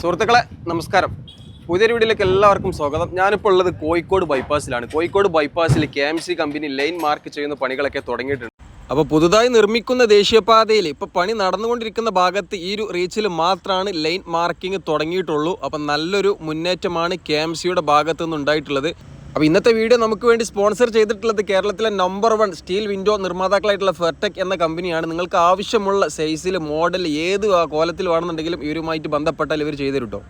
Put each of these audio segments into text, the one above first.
സുഹൃത്തുക്കളെ നമസ്കാരം. പുതിയൊരു വീഡിയോയിലേക്ക് എല്ലാവർക്കും സ്വാഗതം. ഞാനിപ്പോൾ ഉള്ളത് കോഴിക്കോട് ബൈപ്പാസിലാണ്. Kozhikode ബൈപ്പാസിൽ K M C company line mark ചെയ്യുന്ന പണികളൊക്കെ തുടങ്ങിയിട്ടുണ്ട്. അപ്പോൾ പുതുതായി നിർമ്മിക്കുന്ന ദേശീയപാതയിൽ ഇപ്പോൾ പണി നടന്നുകൊണ്ടിരിക്കുന്ന ഭാഗത്ത് ഈ ഒരു റീച്ചിൽ മാത്രമാണ് ലൈൻ മാർക്കിംഗ് തുടങ്ങിയിട്ടുള്ളൂ. അപ്പം നല്ലൊരു മുന്നേറ്റമാണ് കെ എം സിയുടെ ഭാഗത്തു അപ്പോൾ ഇന്നത്തെ വീഡിയോ നമുക്ക് വേണ്ടി സ്പോൺസർ ചെയ്തിട്ടുള്ളത് കേരളത്തിലെ നമ്പർ വൺ സ്റ്റീൽ വിൻഡോ നിർമ്മാതാക്കളായിട്ടുള്ള ഫെർടെക് എന്ന കമ്പനിയാണ് നിങ്ങൾക്ക് ആവശ്യമുള്ള സൈസിൽ മോഡൽ ഏത് കോലത്തിൽ വേണമെന്നുണ്ടെങ്കിലും ഇവരുമായിട്ട് ബന്ധപ്പെട്ടാൽ ഇവർ ചെയ്തു കിട്ടും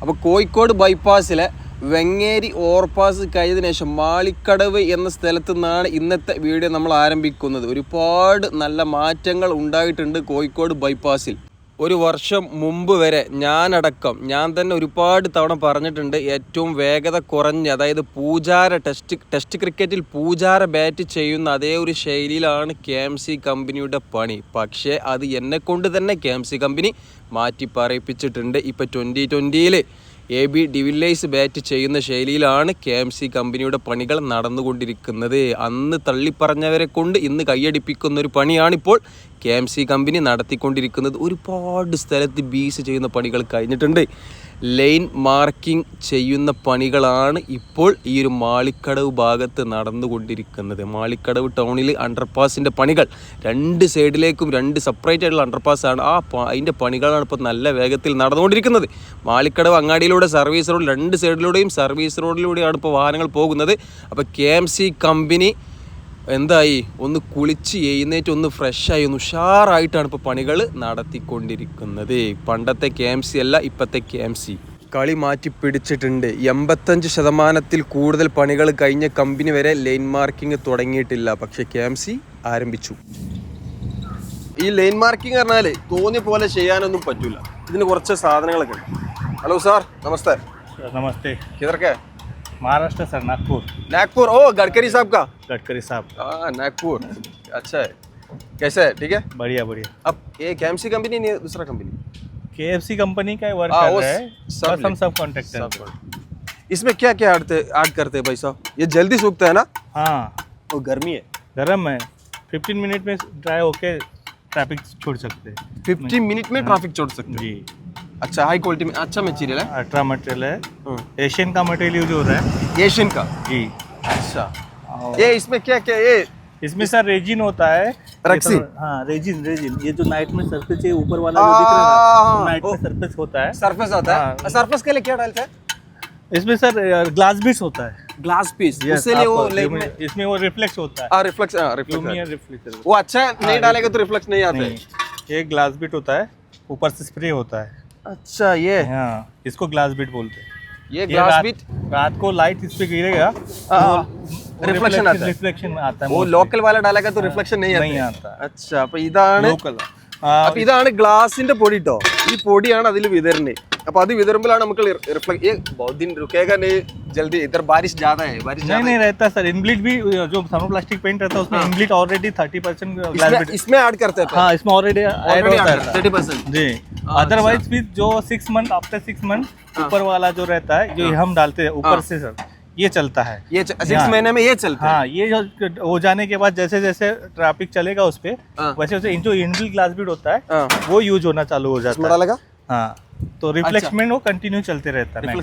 അപ്പോൾ കോഴിക്കോട് ബൈപ്പാസിലെ വെങ്ങേരി ഓവർപാസ് കഴിഞ്ഞതിന് ശേഷം മാളിക്കടവ് എന്ന സ്ഥലത്തു നിന്നാണ് ഇന്നത്തെ വീഡിയോ നമ്മൾ ആരംഭിക്കുന്നത്. ഒരുപാട് നല്ല മാറ്റങ്ങൾ ഉണ്ടായിട്ടുണ്ട് കോഴിക്കോട് ബൈപ്പാസിൽ ഒരു വർഷം മുമ്പ് വരെ ഞാനടക്കം ഞാൻ തന്നെ ഒരുപാട് തവണ പറഞ്ഞിട്ടുണ്ട് ഏറ്റവും വേഗത കുറഞ്ഞ് അതായത് പൂജാര ടെസ്റ്റ് ടെസ്റ്റ് ക്രിക്കറ്റിൽ പൂജാര ബാറ്റ് ചെയ്യുന്ന അതേ ഒരു ശൈലിയിലാണ് കെ എം സി കമ്പനിയുടെ പണി. പക്ഷേ അത് എന്നെ കൊണ്ട് തന്നെ കെ എം സി കമ്പനി മാറ്റി പറയിപ്പിച്ചിട്ടുണ്ട് ഇപ്പോൾ twenty ട്വന്റിയിൽ A B de Villiers bat ചെയ്യുന്ന ശൈലിയിലാണ് കെ എം സി കമ്പനിയുടെ പണികൾ നടന്നുകൊണ്ടിരിക്കുന്നത്. അന്ന് തള്ളിപ്പറഞ്ഞവരെ കൊണ്ട് ഇന്ന് കൈയടിപ്പിക്കുന്ന ഒരു പണിയാണിപ്പോൾ കെ എം സി കമ്പനി നടത്തിക്കൊണ്ടിരിക്കുന്നത്. ഒരുപാട് സ്ഥലത്ത് ബീസ് ചെയ്യുന്ന പണികൾ കഴിഞ്ഞിട്ടുണ്ട്. ലൈൻ മാർക്കിംഗ് ചെയ്യുന്ന പണികളാണ് ഇപ്പോൾ ഈ ഒരു മാളിക്കടവ് ഭാഗത്ത് നടന്നുകൊണ്ടിരിക്കുന്നത്. മാളിക്കടവ് ടൗണിൽ അണ്ടർപാസിന്റെ പണികൾ രണ്ട് സൈഡിലേക്കും രണ്ട് സെപ്പറേറ്റ് ആയിട്ടുള്ള അണ്ടർപാസ് ആണ്. ആ അതിന്റെ പണികളാണ് ഇപ്പോൾ നല്ല വേഗത്തിൽ നടന്നുകൊണ്ടിരിക്കുന്നത്. മാളിക്കടവ് അങ്ങാടിയിലൂടെ സർവീസ് റോഡ് രണ്ട് സൈഡിലൂടെയും സർവീസ് റോഡിലൂടെയാണ് ഇപ്പോൾ വാഹനങ്ങൾ പോകുന്നത്. അപ്പോൾ കെ കമ്പനി എന്തായി? ഒന്ന് കുളിച്ച് എഴുന്നേറ്റ് ഒന്ന് ഫ്രഷായി ഒന്ന് ഉഷാറായിട്ടാണ് ഇപ്പോൾ പണികൾ നടത്തിക്കൊണ്ടിരിക്കുന്നത്. പണ്ടത്തെ കെ എം സി അല്ല ഇപ്പത്തെ കെ എം സി കളി മാറ്റി പിടിച്ചിട്ടുണ്ട്. എൺപത്തഞ്ച് ശതമാനത്തിൽ കൂടുതൽ പണികൾ കഴിഞ്ഞ കമ്പനി വരെ ലൈൻ മാർക്കിംഗ് തുടങ്ങിയിട്ടില്ല. പക്ഷെ കെ എം സി ആരംഭിച്ചു. ഈ ലൈൻ മാർക്കിംഗ് പറഞ്ഞാൽ തോന്നിയ പോലെ ചെയ്യാനൊന്നും പറ്റൂല. ഇതിന് കുറച്ച് സാധനങ്ങളൊക്കെ ഉണ്ട്. ഹലോ സാർ നമസ്തേ. നമസ്തേ. ഇതൊക്കെ महाराष्ट्र सर नागपुर. नागपुर? ओ गडकरी साहब का? गडकरी साहब. हाँ नागपुर. अच्छा है. कैसा है? ठीक है? बढ़िया बढ़िया. अब ये कैमसी कंपनी नहीं है दूसरा कंपनी के कंपनी का वर्क हाँ, कर रहे हैं. सब हम सब कॉन्ट्रैक्टर इसमें क्या क्या ऐड ऐड करते हैं भाई साहब? ये जल्दी सूखता है ना? हाँ. वो गर्मी है. गर्म है. 15 मिनट में ड्राई होके ट्रैफ़िक छोड़ सकते हैं. फिफ्टी मिनट में ट्रैफ़िक छोड़ सकते हैं? जी. हैं अच्छा हाई क्वालिटी में अच्छा मटेरियल है? अल्ट्रा मटेरियल है। एशियन का मटेरियल यूज़ हो रहा है। एशियन का? जी। अच्छा। ये इसमें क्या क्या ये? इसमें सर रेजिन होता है। रेक्सिन? हाँ रेजिन रेजिन ये जो नाइट में सरफेस है ऊपर वाला जो दिख रहा है हाँ, नाइट में सरफेस होता है। सरफेस आता है? हाँ। सरफेस के लिए क्या डालते हैं? इसमें सर ग्लास बीट्स होता है। ग्लास पीस उससे लिए वो लाइक में इसमें वो रिफ्लेक्स होता है। हाँ रिफ्लेक्स हाँ रिफ्लेक्स रिफ्लेक्टर वो अच्छा नहीं डालेगा तो रिफ्लेक्स नहीं आता। है ये ग्लास बीट होता है। ऊपर से स्प्रे होता है। अच्छा ये हाँ इसको ग्लास बीट बोलते हैं ये ये ग्लास रात- बीट रात को लाइट इस पे गिरेगा रिफ्लेक्शन आता है रिफ्लेक्शन आता है वो ലോക്കൽ വാല डालेगा तो റിഫ്ലക്ഷൻ नहीं नहीं आता आता അച്ഛാ അപ്പൊ ഇതാണ് लोकल അപ്പൊ ഇതാണ് ഗ്ലാസിന്റെ പൊടി കേട്ടോ ഈ പൊടിയാണ് അതിൽ अब रिफ्लेक्ट ये बहुत दिन रुकेगा नहीं जल्दी इधर बारिश ज़्यादा है बारिश नहीं नहीं रहता सर। भी जो थर्मोप्लास्टिक पेंट रहता है उसमें ऑलरेडी थर्टी परसेंट इसमें ऐड करते हैं। हाँ इसमें ऑलरेडी ऐड होता है। थर्टी परसेंट जी। अदरवाइज़ भी जो six month after six month ऊपर वाला जो रहता है जो हम डालते हैं ऊपर से सर ये चलता है। ये सिक्स महीने में ये चलता हाँ, है ये हो जाने के बाद जैसे जैसे ट्रैफ़िक चलेगा उस पर वैसे वैसे जो इनबिल्ट ग्लास बीट होता है वो यूज़ होना चालू हो जाता है। हाँ तो अच्छा। रिफ्लेक्समेंट वो कंटिन्यू चलते रहता है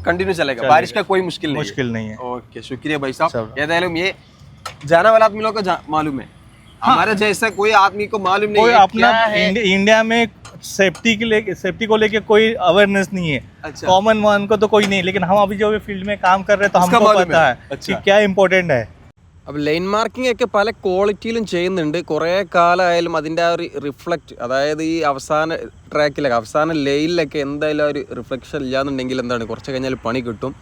कंटिन्यू चलेगा। बारिश का कोई मुश्किल नहीं मुश्किल नहीं है। ओके शुक्रिया भाई साहब। ये ये जाना वाला आदमी लोग को मालूम है। हाँ। हमारे जैसा कोई आदमी को मालूम नहीं है अपना इंडिया, इंडिया में सेफ्टी के लिए सेफ्टी को लेके कोई अवेयरनेस नहीं है। कॉमन अच्छा। वन को तो कोई नहीं लेकिन हम अभी जो फ़ील्ड में काम कर रहे हैं तो हमको पता है, है अच्छा। कि क्या इम्पोर्टेंट है। അപ്പോൾ ലൈൻ മാർക്കിംഗ് ഒക്കെ പല ക്വാളിറ്റിയിലും ചെയ്യുന്നുണ്ട്. കുറേ കാലമായാലും അതിന്റെ ആ ഒരു റിഫ്ലക്റ്റ് അതായത് ഈ അവസാന ട്രാക്കിലൊക്കെ അവസാന ലൈനിലൊക്കെ എന്തായാലും ആ ഒരു റിഫ്ലക്ഷൻ ഇല്ലാന്നുണ്ടെങ്കിൽ എന്താണ് കുറച്ച് കഴിഞ്ഞാൽ പണി കിട്ടും.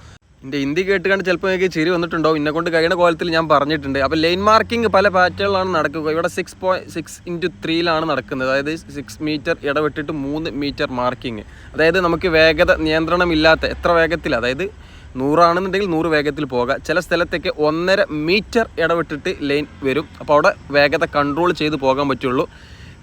എന്റെ ഹിന്ദി കേട്ട് കണ്ട് ചിലപ്പോൾ എനിക്ക് ചിരി വന്നിട്ടുണ്ടോ? ഇന്നെ കൊണ്ട് കഴിയുന്ന കോലത്തിൽ ഞാൻ പറഞ്ഞിട്ടുണ്ട്. അപ്പോൾ ലൈൻ മാർക്കിംഗ് പല പാറ്റേണിലാണ് നടക്കുക. ഇവിടെ സിക്സ് പോയിന്റ് സിക്സ് ഇന്റു ത്രീയിലാണ് നടക്കുന്നത്. അതായത് സിക്സ് മീറ്റർ ഇടവിട്ടിട്ട് മൂന്ന് മീറ്റർ മാർക്കിംഗ് അതായത് നമുക്ക് വേഗത നിയന്ത്രണമില്ലാത്ത എത്ര വേഗത്തിൽ അതായത് നൂറാണെന്നുണ്ടെങ്കിൽ നൂറ് വേഗത്തിൽ പോകാം. ചില സ്ഥലത്തേക്ക് ഒന്നര മീറ്റർ ഇടവിട്ടിട്ട് ലൈൻ വരും. അപ്പോൾ അവിടെ വേഗത കൺട്രോൾ ചെയ്ത് പോകാൻ പറ്റുള്ളൂ.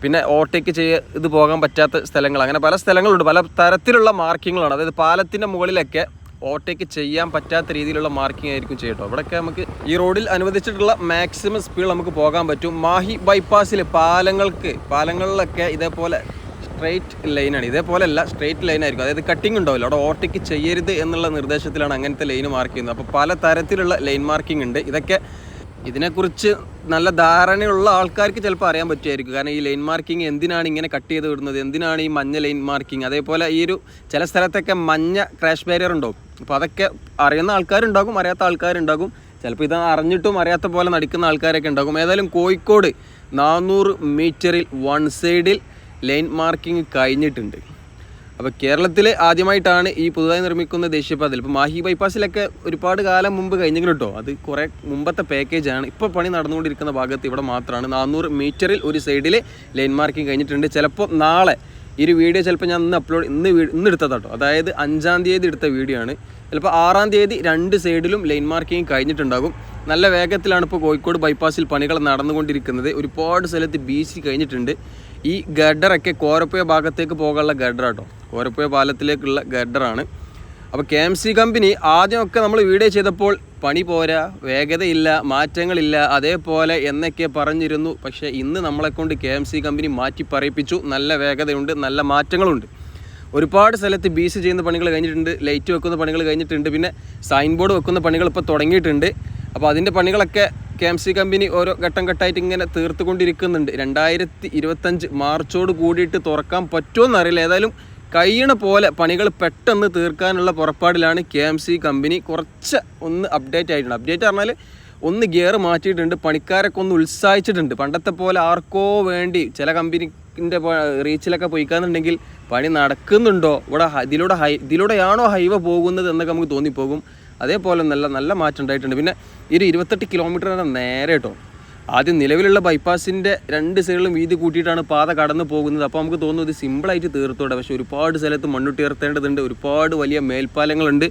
പിന്നെ ഓവർടേക്ക് ചെയ്യ ഇത് പോകാൻ പറ്റാത്ത സ്ഥലങ്ങൾ. അങ്ങനെ പല സ്ഥലങ്ങളുണ്ട്. പല തരത്തിലുള്ള മാർക്കിങ്ങുകളാണ് അതായത് പാലത്തിന്റെ മുകളിലൊക്കെ ഓവർടേക്ക് ചെയ്യാൻ പറ്റാത്ത രീതിയിലുള്ള മാർക്കിംഗ് ആയിരിക്കും ചെയ്യട്ടോ ഇവിടെയൊക്കെ നമുക്ക് ഈ റോഡിൽ അനുവദിച്ചിട്ടുള്ള മാക്സിമം സ്പീഡ് നമുക്ക് പോകാൻ പറ്റും. മാഹി ബൈപ്പാസിൽ പാലങ്ങൾക്ക് പാലങ്ങളിലൊക്കെ ഇതേപോലെ സ്ട്രെയിറ്റ് ലൈനാണ് ഇതേപോലെയല്ല സ്ട്രെയിറ്റ് ലൈൻ ആയിരിക്കും. അതായത് കട്ടിംഗ് ഉണ്ടാവില്ല. അവിടെ ഓവർടേക്ക് ചെയ്യരുത് എന്നുള്ള നിർദ്ദേശത്തിലാണ് അങ്ങനത്തെ ലൈൻ മാർക്ക് ചെയ്യുന്നത്. അപ്പോൾ പല തരത്തിലുള്ള ലൈൻ മാർക്കിംഗ് ഉണ്ട്. ഇതൊക്കെ ഇതിനെക്കുറിച്ച് നല്ല ധാരണയുള്ള ആൾക്കാർക്ക് ചിലപ്പോൾ അറിയാൻ പറ്റുമായിരിക്കും. കാരണം ഈ ലൈൻ മാർക്കിംഗ് എന്തിനാണ് ഇങ്ങനെ കട്ട് ചെയ്ത് വിടുന്നത്? എന്തിനാണ് ഈ മഞ്ഞ ലൈൻ മാർക്കിംഗ് അതേപോലെ ഈ ഒരു ചില സ്ഥലത്തൊക്കെ മഞ്ഞ ക്രാഷ് ബാരിയർ ഉണ്ടാവും. അപ്പോൾ അതൊക്കെ അറിയുന്ന ആൾക്കാരുണ്ടാകും അറിയാത്ത ആൾക്കാരുണ്ടാകും. ചിലപ്പോൾ ഇത് അറിഞ്ഞിട്ടും അറിയാത്ത പോലെ നടിക്കുന്ന ആൾക്കാരൊക്കെ ഉണ്ടാകും. ഏതായാലും കോഴിക്കോട് നാനൂറ് മീറ്ററിൽ വൺ സൈഡിൽ ലൈൻ മാർക്കിംഗ് കഴിഞ്ഞിട്ടുണ്ട്. അപ്പോൾ കേരളത്തിൽ ആദ്യമായിട്ടാണ് ഈ പുതുതായി നിർമ്മിക്കുന്ന ദേശീയപാതയിൽ. ഇപ്പോൾ മാഹി ബൈപ്പാസിലൊക്കെ ഒരുപാട് കാലം മുമ്പ് കഴിഞ്ഞെങ്കിലും കേട്ടോ അത് കുറേ മുമ്പത്തെ പാക്കേജാണ് ഇപ്പോൾ പണി നടന്നുകൊണ്ടിരിക്കുന്ന ഭാഗത്ത് ഇവിടെ മാത്രമാണ്. നാനൂറ് മീറ്ററിൽ ഒരു സൈഡിൽ ലൈൻ മാർക്കിംഗ് കഴിഞ്ഞിട്ടുണ്ട്. ചിലപ്പോൾ നാളെ ഈ ഒരു വീഡിയോ ചിലപ്പോൾ ഞാൻ ഇന്ന് അപ്ലോഡ് ഇന്ന് ഇന്ന് എടുത്തത് കേട്ടോ അതായത് അഞ്ചാം തീയതി എടുത്ത വീഡിയോ ആണ്. ചിലപ്പോൾ ആറാം തീയതി രണ്ട് സൈഡിലും ലൈൻ മാർക്കിംഗ് കഴിഞ്ഞിട്ടുണ്ടാകും. നല്ല വേഗത്തിലാണ് ഇപ്പോൾ കോഴിക്കോട് ബൈപ്പാസിൽ പണികൾ നടന്നുകൊണ്ടിരിക്കുന്നത്. ഒരുപാട് സ്ഥലത്ത് ബീച്ച് കഴിഞ്ഞിട്ടുണ്ട്. ഈ ഗഡറൊക്കെ കോരപ്പുഴ ഭാഗത്തേക്ക് പോകാനുള്ള ഗഡർ കേട്ടോ കോരപ്പുഴ പാലത്തിലേക്കുള്ള ഗഡറാണ്. അപ്പോൾ കെ എം സി കമ്പനി ആദ്യമൊക്കെ നമ്മൾ വീഡിയോ ചെയ്തപ്പോൾ പണി പോരാ വേഗതയില്ല മാറ്റങ്ങളില്ല അതേപോലെ എന്നൊക്കെ പറഞ്ഞിരുന്നു. പക്ഷേ ഇന്ന് നമ്മളെക്കൊണ്ട് കെ എം സി കമ്പനി മാറ്റി പറയിപ്പിച്ചു. നല്ല വേഗതയുണ്ട് നല്ല മാറ്റങ്ങളുണ്ട്. ഒരുപാട് സ്ഥലത്ത് ബി സി ചെയ്യുന്ന പണികൾ കഴിഞ്ഞിട്ടുണ്ട് ലൈറ്റ് വെക്കുന്ന പണികൾ കഴിഞ്ഞിട്ടുണ്ട്. പിന്നെ സൈൻ ബോർഡ് വെക്കുന്ന പണികൾ ഇപ്പോൾ തുടങ്ങിയിട്ടുണ്ട്. അപ്പോൾ അതിന്റെ പണികളൊക്കെ കെ എം സി കമ്പനി ഓരോ ഘട്ടം ഘട്ടമായിട്ട് ഇങ്ങനെ തീർത്തുകൊണ്ടിരിക്കുന്നുണ്ട്. രണ്ടായിരത്തി ഇരുപത്തഞ്ച് മാർച്ചോട് കൂടിയിട്ട് തുറക്കാൻ പറ്റുമെന്നറിയില്ല ഏതായാലും കഴിയണ പോലെ പണികൾ പെട്ടെന്ന് തീർക്കാനുള്ള പുറപ്പാടിലാണ് കെ എം സി കമ്പനി കുറച്ച് ഒന്ന് അപ്ഡേറ്റ് ആയിട്ടുണ്ട്. അപ്ഡേറ്റ് പറഞ്ഞാൽ ഒന്ന് ഗിയർ മാറ്റിയിട്ടുണ്ട് പണിക്കാരൊക്കെ ഒന്ന് ഉത്സാഹിച്ചിട്ടുണ്ട്. പണ്ടത്തെ പോലെ ആർക്കോ വേണ്ടി ചില കമ്പനിന്റെ റീച്ചിലൊക്കെ പോയിക്കാന്നുണ്ടെങ്കിൽ പണി നടക്കുന്നുണ്ടോ? ഇവിടെ ഇതിലൂടെ ഹൈ ഇതിലൂടെയാണോ ഹൈവ പോകുന്നത് എന്നൊക്കെ നമുക്ക് തോന്നിപ്പോകും. അതേപോലെ നല്ല നല്ല മാറ്റം ഉണ്ടായിട്ടുണ്ട് പിന്നെ ഈ ഒരു ഇരുപത്തെട്ട് കിലോമീറ്ററിന് നേരെ കേട്ടോ. ആദ്യം നിലവിലുള്ള ബൈപ്പാസിന്റെ രണ്ട് സൈഡിലും വീതി കൂട്ടിയിട്ടാണ് പാത കടന്നു പോകുന്നത്. അപ്പോൾ നമുക്ക് തോന്നുന്നു ഇത് സിമ്പിളായിട്ട് തീർത്തോടെ. പക്ഷേ ഒരുപാട് സ്ഥലത്ത് മണ്ണുട്ടിയർത്തേണ്ടതുണ്ട് ഒരുപാട് വലിയ മേൽപ്പാലങ്ങളുണ്ട്.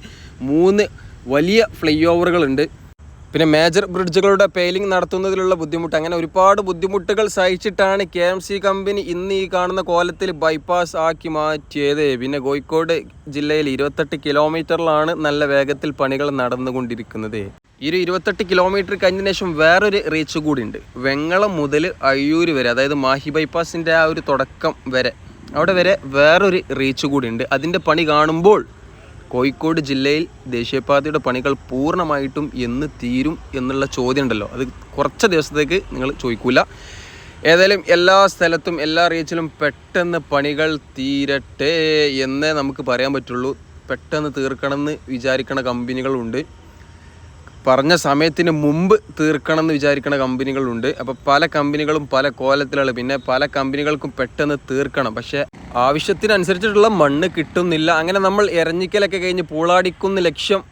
മൂന്ന് വലിയ ഫ്ലൈ ഓവറുകളുണ്ട്. പിന്നെ മേജർ ബ്രിഡ്ജുകളുടെ പെയിലിംഗ് നടത്തുന്നതിലുള്ള ബുദ്ധിമുട്ട്. അങ്ങനെ ഒരുപാട് ബുദ്ധിമുട്ടുകൾ സഹിച്ചിട്ടാണ് കെ എം സി കമ്പനി ഇന്ന് ഈ കാണുന്ന കോലത്തിൽ ബൈപ്പാസ് ആക്കി മാറ്റിയത്. പിന്നെ കോഴിക്കോട് ജില്ലയിൽ ഇരുപത്തെട്ട് കിലോമീറ്ററിലാണ് നല്ല വേഗത്തിൽ പണികൾ നടന്നുകൊണ്ടിരിക്കുന്നത്. ഈ ഒരു ഇരുപത്തെട്ട് കിലോമീറ്റർ കഴിഞ്ഞതിന് ശേഷം വേറൊരു റീച്ച് കൂടി ഉണ്ട് വെങ്ങളം മുതൽ അയ്യൂര് വരെ അതായത് മാഹി ബൈപ്പാസിന്റെ ആ ഒരു തുടക്കം വരെ അവിടെ വരെ വേറൊരു റീച്ച് കൂടി ഉണ്ട് അതിന്റെ പണി കാണുമ്പോൾ കോഴിക്കോട് ജില്ലയിൽ ദേശീയപാതയുടെ പണികൾ പൂർണമായിട്ടും എന്ന് തീരും എന്നുള്ള ചോദ്യം ഉണ്ടല്ലോ അത് കുറച്ച് ദിവസത്തേക്ക് നിങ്ങൾ ചോദിക്കൂല. ഏതായാലും എല്ലാ സ്ഥലത്തും എല്ലാ റീച്ചിലും പെട്ടെന്ന് പണികൾ തീരട്ടെ എന്നേ നമുക്ക് പറയാൻ പറ്റുള്ളൂ. പെട്ടെന്ന് തീർക്കണമെന്ന് വിചാരിക്കുന്ന കമ്പനികളുണ്ട്. പറഞ്ഞ സമയത്തിന് മുമ്പ് തീർക്കണം എന്ന് വിചാരിക്കുന്ന കമ്പനികളുണ്ട്. അപ്പോൾ പല കമ്പനികളും പല കോലത്തിലാണ് പിന്നെ പല കമ്പനികൾക്കും പെട്ടെന്ന് തീർക്കണം. പക്ഷേ ആവശ്യത്തിനനുസരിച്ചിട്ടുള്ള മണ്ണ് കിട്ടുന്നില്ല. അങ്ങനെ നമ്മൾ ഇറങ്ങിക്കലൊക്കെ കഴിഞ്ഞ് പൂളാടിക്കുന്ന ലക്ഷ്യം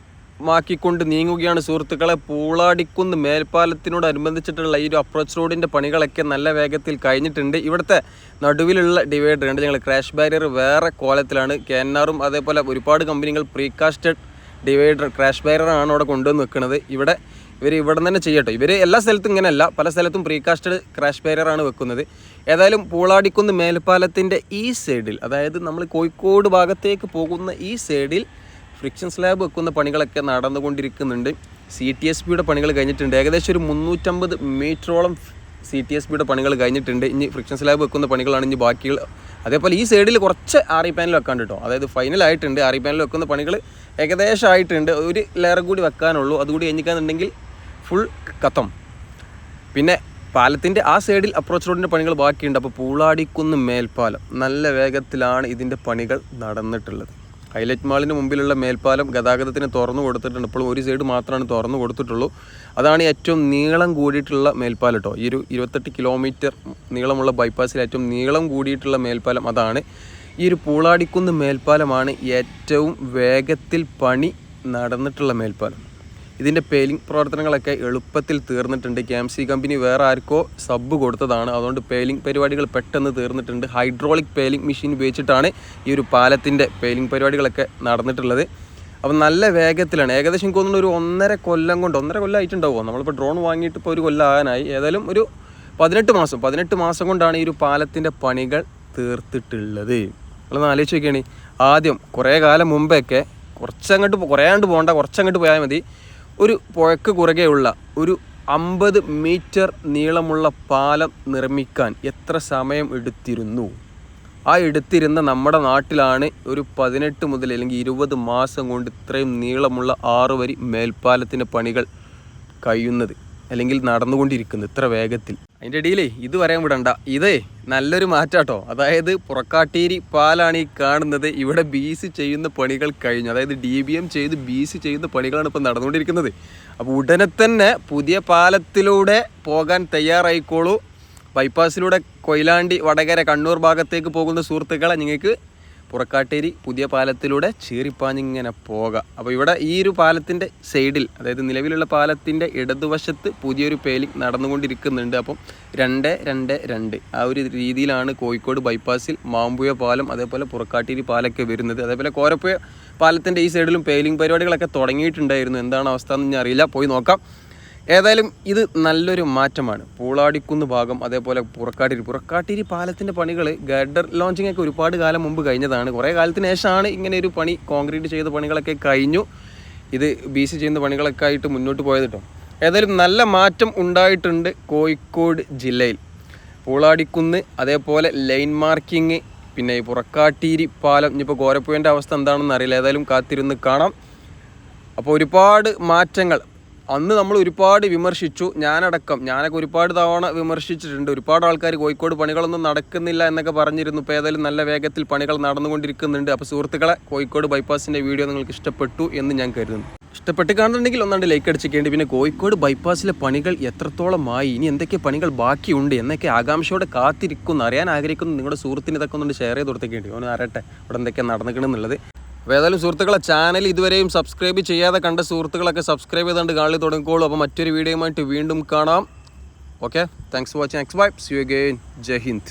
മാക്കിക്കൊണ്ട് നീങ്ങുകയാണ് സുഹൃത്തുക്കളെ. പൂളാടിക്കുന്ന് മേൽപ്പാലത്തിനോടനുബന്ധിച്ചിട്ടുള്ള ഈ ഒരു അപ്രോച്ച് റോഡിന്റെ പണികളൊക്കെ നല്ല വേഗത്തിൽ കഴിഞ്ഞിട്ടുണ്ട്. ഇവിടുത്തെ നടുവിലുള്ള ഡിവൈഡർ ഉണ്ട് ഞങ്ങൾ ക്രാഷ് ബാരിയർ വേറെ കോലത്തിലാണ്. കെന്നാറും അതേപോലെ ഒരുപാട് കമ്പനികൾ പ്രീകാസ്റ്റഡ് ഡിവൈഡർ ക്രാഷ് ബൈററാണ് അവിടെ കൊണ്ടുവന്ന് വെക്കുന്നത് ഇവിടെ ഇവർ ഇവിടെ തന്നെ ചെയ്യട്ടോ. ഇവർ എല്ലാ സ്ഥലത്തും ഇങ്ങനെയല്ല. പല സ്ഥലത്തും പ്രീകാസ്റ്റഡ് ക്രാഷ് ബാരിയറാണ് വെക്കുന്നത്. ഏതായാലും പൂളാടിക്കുന്ന് മേൽപ്പാലത്തിന്റെ ഈ സൈഡിൽ അതായത് നമ്മൾ കോഴിക്കോട് ഭാഗത്തേക്ക് പോകുന്ന ഈ സൈഡിൽ ഫ്രിക്ഷൻ സ്ലാബ് വെക്കുന്ന പണികളൊക്കെ നടന്നുകൊണ്ടിരിക്കുന്നുണ്ട്. സി ടി എസ് പിയുടെ പണികൾ കഴിഞ്ഞിട്ടുണ്ട്. ഏകദേശം ഒരു മുന്നൂറ്റമ്പത് മീറ്ററോളം സി ടി എസ് പിയുടെ പണികൾ കഴിഞ്ഞിട്ടുണ്ട്. ഇനി ഫ്രിക്ഷൻ സ്ലാബ് വെക്കുന്ന പണികളാണ് ഇനി ബാക്കികൾ. അതേപോലെ ഈ സൈഡിൽ കുറച്ച് ആറി പാനൽ വെക്കാണ്ട് കേട്ടോ അതായത് ഫൈനൽ ആയിട്ടുണ്ട്. ആറി പാനൽ വെക്കുന്ന പണികൾ ഏകദേശം ആയിട്ടുണ്ട്. ഒരു ലെയർ കൂടി വെക്കാനുള്ളൂ. അതുകൂടി കഴിഞ്ഞിക്കാന്നുണ്ടെങ്കിൽ ഫുൾ കത്തം. പിന്നെ പാലത്തിന്റെ ആ സൈഡിൽ അപ്രോച്ച് റോഡിന്റെ പണികൾ ബാക്കിയുണ്ട്. അപ്പോൾ പൂളാടിക്കുന്ന് മേൽപ്പാലം. നല്ല വേഗത്തിലാണ് ഇതിന്റെ പണികൾ നടന്നിട്ടുള്ളത്. ഹൈലൈറ്റ് മാളിന് മുമ്പിലുള്ള മേൽപ്പാലം ഗതാഗതത്തിന് തുറന്നു കൊടുത്തിട്ടുണ്ട്. ഇപ്പോഴും ഒരു സൈഡ് മാത്രമാണ് തുറന്നു കൊടുത്തിട്ടുള്ളൂ. അതാണ് ഏറ്റവും നീളം കൂടിയിട്ടുള്ള മേൽപ്പാലം കേട്ടോ. ഈ ഒരു ഇരുപത്തെട്ട് കിലോമീറ്റർ നീളമുള്ള ബൈപ്പാസിൽ ഏറ്റവും നീളം കൂടിയിട്ടുള്ള മേൽപ്പാലം അതാണ്. ഈ ഒരു പൂളാടിക്കുന്ന് മേൽപ്പാലമാണ് ഏറ്റവും വേഗത്തിൽ പണി നടന്നിട്ടുള്ള മേൽപ്പാലം. ഇതിന്റെ പേലിംഗ് പ്രവർത്തനങ്ങളൊക്കെ എളുപ്പത്തിൽ തീർന്നിട്ടുണ്ട്. കെ എം സി കമ്പനി വേറെ ആർക്കോ സബ് കൊടുത്തതാണ്. അതുകൊണ്ട് പേലിംഗ് പരിപാടികൾ പെട്ടെന്ന് തീർന്നിട്ടുണ്ട്. ഹൈഡ്രോളിക് പേലിംഗ് മെഷീൻ ഉപയോഗിച്ചിട്ടാണ് ഈ ഒരു പാലത്തിന്റെ പേലിംഗ് പരിപാടികളൊക്കെ നടന്നിട്ടുള്ളത്. അപ്പം നല്ല വേഗത്തിലാണ്. ഏകദേശം എനിക്ക് തോന്നുന്നു ഒരു ഒന്നര കൊല്ലം കൊണ്ട് ഒന്നര കൊല്ലം ആയിട്ടുണ്ടാവുമോ? നമ്മളിപ്പോൾ ഡ്രോൺ വാങ്ങിയിട്ട് ഇപ്പോൾ ഒരു കൊല്ലം ആകാനായി. ഏതായാലും ഒരു പതിനെട്ട് മാസം പതിനെട്ട് മാസം കൊണ്ടാണ് ഈ ഒരു പാലത്തിന്റെ പണികൾ തീർത്തിട്ടുള്ളത്. നമ്മളൊന്ന് ആലോചിച്ച് നോക്കിയാണ്. ആദ്യം കുറേ കാലം മുമ്പൊക്കെ കുറച്ചങ്ങോട്ട് കുറേ അങ്ങോട്ട് പോകണ്ട കുറച്ചങ്ങോട്ട് പോയാൽ മതി. ഒരു പുഴക്ക് കുറുകെയുള്ള ഒരു അമ്പത് മീറ്റർ നീളമുള്ള പാലം നിർമ്മിക്കാൻ എത്ര സമയം എടുത്തിരുന്നു? ആ എടുത്തിരുന്ന നമ്മുടെ നാട്ടിലാണ് ഒരു പതിനെട്ട് മുതൽ അല്ലെങ്കിൽ ഇരുപത് മാസം കൊണ്ട് ഇത്രയും നീളമുള്ള ആറ് വരി മേൽപ്പാലത്തിന്റെ പണികൾ കഴിയുന്നത് അല്ലെങ്കിൽ നടന്നുകൊണ്ടിരിക്കുന്നത് ഇത്ര വേഗത്തിൽ. അതിന്റെ ഇടയിലേ ഇത് പറയാൻ വിടണ്ട. ഇതേ നല്ലൊരു മാറ്റാട്ടോ. അതായത് പുറക്കാട്ടേരി പാലാണ് ഈ കാണുന്നത്. ഇവിടെ ബി സി ചെയ്യുന്ന പണികൾ കഴിഞ്ഞു. അതായത് ഡി ബി എം ചെയ്ത് ബി സി ചെയ്യുന്ന പണികളാണ് ഇപ്പോൾ നടന്നുകൊണ്ടിരിക്കുന്നത്. അപ്പോൾ ഉടനെ തന്നെ പുതിയ പാലത്തിലൂടെ പോകാൻ തയ്യാറായിക്കോളൂ. ബൈപ്പാസിലൂടെ കൊയിലാണ്ടി വടകര കണ്ണൂർ ഭാഗത്തേക്ക് പോകുന്ന സുഹൃത്തുക്കളെ നിങ്ങൾക്ക് പുറക്കാട്ടേരി പുതിയ പാലത്തിലൂടെ ചീറിപ്പാഞ്ഞിങ്ങനെ പോകാം. അപ്പോൾ ഇവിടെ ഈ ഒരു പാലത്തിന്റെ സൈഡിൽ അതായത് നിലവിലുള്ള പാലത്തിന്റെ ഇടതുവശത്ത് പുതിയൊരു പേലിംഗ് നടന്നുകൊണ്ടിരിക്കുന്നുണ്ട്. അപ്പം രണ്ട് രണ്ട് രണ്ട്. ആ ഒരു രീതിയിലാണ് കോഴിക്കോട് ബൈപ്പാസിൽ മാമ്പുഴ പാലം അതേപോലെ പുറക്കാട്ടേരി പാലമൊക്കെ വരുന്നത്. അതേപോലെ കോരപ്പുഴ പാലത്തിന്റെ ഈ സൈഡിലും പേലിംഗ് പരിപാടികളൊക്കെ തുടങ്ങിയിട്ടുണ്ടായിരുന്നു. എന്താണ് അവസ്ഥ എന്ന് ഞാൻ അറിയില്ല. പോയി നോക്കാം. ഏതായാലും ഇത് നല്ലൊരു മാറ്റമാണ്. പൂളാടിക്കുന്ന് ഭാഗം അതേപോലെ പുറക്കാട്ടിരി. പുറക്കാട്ടിരി പാലത്തിന്റെ പണികൾ ഗഡർ ലോഞ്ചിങ് ഒക്കെ ഒരുപാട് കാലം മുമ്പ് കഴിഞ്ഞതാണ്. കുറേ കാലത്തിന് ശേഷമാണ് ഇങ്ങനെ ഒരു പണി കോൺക്രീറ്റ് ചെയ്ത പണികളൊക്കെ കഴിഞ്ഞു. ഇത് ബി സി ചെയ്യുന്ന പണികളൊക്കെ ആയിട്ട് മുന്നോട്ട് പോയത് കേട്ടോ ഏതായാലും നല്ല മാറ്റം ഉണ്ടായിട്ടുണ്ട് കോഴിക്കോട് ജില്ലയിൽ. പൂളാടിക്കുന്ന് അതേപോലെ ലൈൻ മാർക്കിങ് പിന്നെ ഈ പുറക്കാട്ടീരി പാലം. ഇനിയിപ്പോൾ ഗോരപ്പുഴന്റെ അവസ്ഥ എന്താണെന്ന് അറിയില്ല. ഏതായാലും കാത്തിരുന്ന് കാണാം. അപ്പോൾ ഒരുപാട് മാറ്റങ്ങൾ അന്ന് നമ്മൾ ഒരുപാട് വിമർശിച്ചു. ഞാനടക്കം. ഞാനൊക്കെ ഒരുപാട് തവണ വിമർശിച്ചിട്ടുണ്ട്. ഒരുപാട് ആൾക്കാർ കോഴിക്കോട് പണികളൊന്നും നടക്കുന്നില്ല എന്നൊക്കെ പറഞ്ഞിരുന്നു. ഇപ്പോൾ ഏതായാലും നല്ല വേഗത്തിൽ പണികൾ നടന്നുകൊണ്ടിരിക്കുന്നുണ്ട്. അപ്പോൾ സുഹൃത്തുക്കളെ കോഴിക്കോട് ബൈപ്പാസിന്റെ വീഡിയോ നിങ്ങൾക്ക് ഇഷ്ടപ്പെട്ടു എന്ന് ഞാൻ കരുതുന്നു. ഇഷ്ടപ്പെട്ട് കാണുന്നുണ്ടെങ്കിൽ ഒന്നാണ്ട് ലൈക്ക് അടിച്ചിക്കേണ്ടി. പിന്നെ കോഴിക്കോട് ബൈപ്പാസിലെ പണികൾ എത്രത്തോളമായി? ഇനി എന്തൊക്കെ പണികൾ ബാക്കിയുണ്ട്? എന്നൊക്കെ ആകാംക്ഷയോടെ കാത്തിരിക്കുന്നു. അറിയാൻ ആഗ്രഹിക്കുന്നു. നിങ്ങളുടെ സുഹൃത്തിന് ഇതൊക്കെ ഒന്നുകൊണ്ട് ഷെയർ ചെയ്ത് കൊടുത്തേക്കേണ്ടി. ഓൻ അറിയട്ടെ. ഇവിടെ എന്തൊക്കെ നടന്നിക്കണമെന്നുള്ളത് അപ്പോൾ ഏതായാലും സുഹൃത്തുക്കളെ ചാനൽ ഇതുവരെയും സബ്സ്ക്രൈബ് ചെയ്യാതെ കണ്ട സുഹൃത്തുക്കളൊക്കെ സബ്സ്ക്രൈബ് ചെയ്തുകൊണ്ട് കാണി തുടങ്ങിക്കോളൂ. അപ്പോൾ മറ്റൊരു വീഡിയോയുമായിട്ട് വീണ്ടും കാണാം. Okay thanks for watching X bye see you again Jai Hind.